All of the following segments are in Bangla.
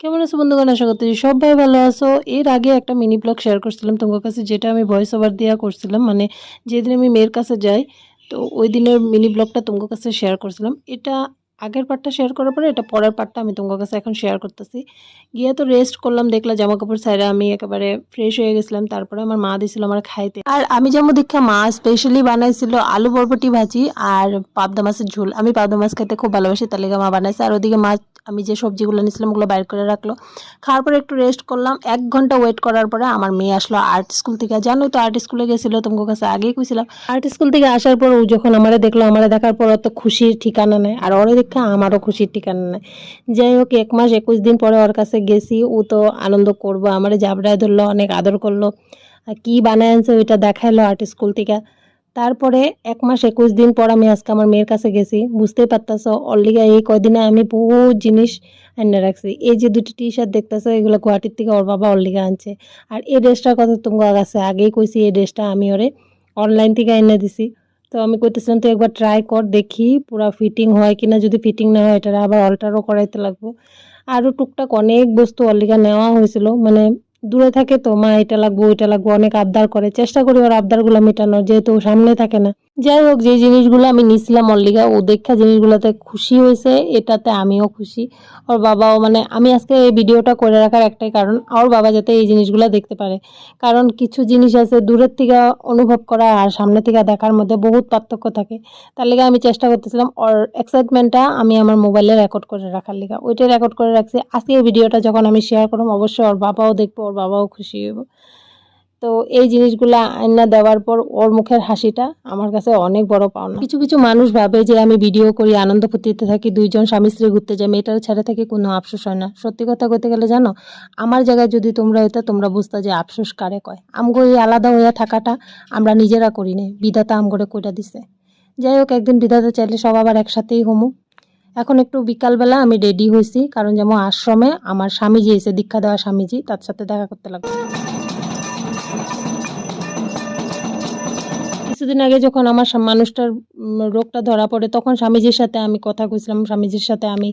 কেমন আছো বন্ধুগণ? আশা করতেছি সবাই ভালো আছো। এর আগে একটা মিনি ব্লগ শেয়ার করছিলাম তোমার কাছে, যেটা আমি ভয়েস ওভার দেওয়া করছিলাম। মানে যেদিন আমি মেয়ের কাছে যাই, তো ওই দিনের মিনি ব্লগটা তোমার কাছে শেয়ার করছিলাম। এটা আগের পার্টটা শেয়ার করার পরে, এটা পরের পার্টটা আমি তোমার কাছে এখন শেয়ার করতেছি। গিয়ে তো রেস্ট করলাম দেখলাম জামা কাপড় ছাইরা আমি একেবারে ফ্রেশ হয়ে গেছিলাম। তারপরে আমার মা দিছিল আমার খাইতে। আর আমি যেমন দীক্ষা, মা স্পেশালি বানাইছিল আলু বরবটি ভাজি আর পাবদা মাছের ঝোল। আমি পাবদা মাছ খেতে খুব ভালোবাসি, তার লেগে মা বানাইছে। আর ওদিকে মাছ আমি যে সবজিগুলো নিয়েছিলাম ওগুলো বাইর করে রাখল। খাওয়ার পরে একটু রেস্ট করলাম। এক ঘণ্টা ওয়েট করার পরে আমার মেয়ে আসলো আর্ট স্কুল থেকে। জানোই তো আর্ট স্কুলে গেছিল তোমার কাছে আগেই কইছিলাম। আর্ট স্কুল থেকে আসার পর ও যখন আমারে দেখল, আমারে দেখার পর অত খুশির ঠিকানা নেই। আর ওরে দেখা আমারও খুশির ঠিকানা নেই। যাই হোক, এক মাস একুশ দিন পরে ওর কাছে গেছি। ও তো আনন্দ করব, আমারে জাবড়ায় ধরলো, অনেক আদর করল। কি বানায় আনছে ওইটা দেখাইলো আর্ট স্কুল থেকে। তারপরে এক মাস একুশ দিন পর আমি আজকে আমার মেয়ের কাছে গেছি। বুঝতেই পারতাছো অল্লিগা এই কয়দিনে আমি বহু জিনিস এনে রাখছি। এই যে দুটি টি শার্ট দেখতেছো, এগুলো গুয়াহাটির থেকে ওর বাবা অল্লিগা আনছে। আর এই ড্রেসটার কথা তোমার কাছে আগেই কইছি এই ড্রেসটা আমি ওরে অনলাইন থেকে এনে দিছি। তো আমি কইতেছিলাম, তুই একবার ট্রাই কর, দেখি পুরা ফিটিং হয় কিনা। যদি ফিটিং না হয় এটা আবার অল্টারও করাইতে লাগবো। আরও টুকটাক অনেক বস্তু অল্লিগা নেওয়া হয়েছিল। মানে দূরে থাকে তো, মা এটা লাগবো, ওইটা লাগবো, অনেক আবদার করে। চেষ্টা করি ওর আবদারগুলো মেটানোর, যেহেতু ও সামনে থাকে না। যাই হোক, যে জিনিসগুলো আমি নিছিলাম অল্লিগা ও দেখা জিনিসগুলোতে খুশি হয়েছে, এটাতে আমিও খুশি। ওর বাবাও মানে আমি আজকে এই ভিডিওটা করে রাখার একটাই কারণ, ওর বাবা যাতে এই জিনিসগুলো দেখতে পারে। কারণ কিছু জিনিস আছে, দূরের থেকে অনুভব করা আর সামনে থেকে দেখার মধ্যে বহুত পার্থক্য থাকে। তার লেগে আমি চেষ্টা করতেছিলাম, ওর এক্সাইটমেন্টটা আমি আমার মোবাইলে রেকর্ড করে রাখার লেগে। ওইটা রেকর্ড করে রাখছি। আজকে এই ভিডিওটা যখন আমি শেয়ার করব, অবশ্যই ওর বাবাও দেখব ওর বাবাও খুশি হইব। তো এই জিনিসগুলো আয়না দেওয়ার পর ওর মুখের হাসিটা আমার কাছে অনেক বড় পাওনা। কিছু কিছু মানুষ ভাবে যে আমি ভিডিও করি, আনন্দ ফুর্তিতে থাকি, দুইজন স্বামী স্ত্রী ঘুরতে যাই, মেয়েটার ছেড়ে থেকে কোনো আফসোস হয় না। সত্যি কথা কইতে গেলে জানো, আমার জায়গায় যদি তোমরা হইতো, তোমরা বুঝতে যে আফসোস কারে কয়। আমগো এই আলাদা হইয়া থাকাটা আমরা নিজেরা করি না বিধাতা আমগরে কইটা দিছে। যাই হোক, একদিন বিধাতা চাইলে সব আবার একসাথেই হমু। এখন একটু বিকালবেলা আমি রেডি হয়েছি, কারণ যেমন আশ্রমে আমার স্বামীজি এসে দীক্ষা দেওয়া স্বামীজি, তার সাথে দেখা করতে লাগবে কিছুদিন আগে যখন আমার মানুষটার রোগটা ধরা পড়ে, তখন স্বামীজির সাথে আমি কথা কইছিলাম। স্বামীজির সাথে আমি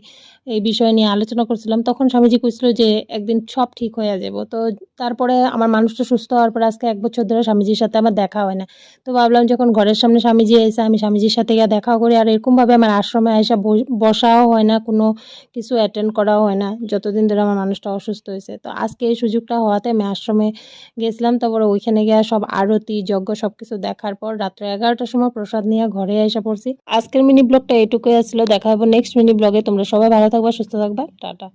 এই বিষয় নিয়ে আলোচনা করছিলাম, তখন স্বামীজি কইছিল যে একদিন সব ঠিক হয়ে যাব তো তারপরে আমার মানুষটা সুস্থ হওয়ার পরে আজকে এক বছর ধরে স্বামীজির সাথে আমার দেখা হয় না। তো ভাবলাম যখন ঘরের সামনে স্বামীজি এসে আমি স্বামীজির সাথে গিয়ে দেখা করি, আর এরকমভাবে আমার আশ্রমে এসে বসাও হয় না, কোনো কিছু অ্যাটেন্ড করাও হয় না, যতদিন ধরে আমার মানুষটা অসুস্থ হয়েছে তো আজকে এই সুযোগটা হওয়াতে আমি আশ্রমে গেছিলাম, তারপরে ওইখানে গিয়ে সব আরতি, যজ্ঞ সব কিছু দেখার পর রাত্রে এগারোটার সময় প্রসাদ নিয়ে ঘরে এসে পড়ছি। আজকের মিনি ব্লগটা এটুকুই আসছিল দেখা হবে নেক্সট মিনি ব্লগে তোমরা সবাই ভালো থাকবা সুস্থ থাকবা টাটা।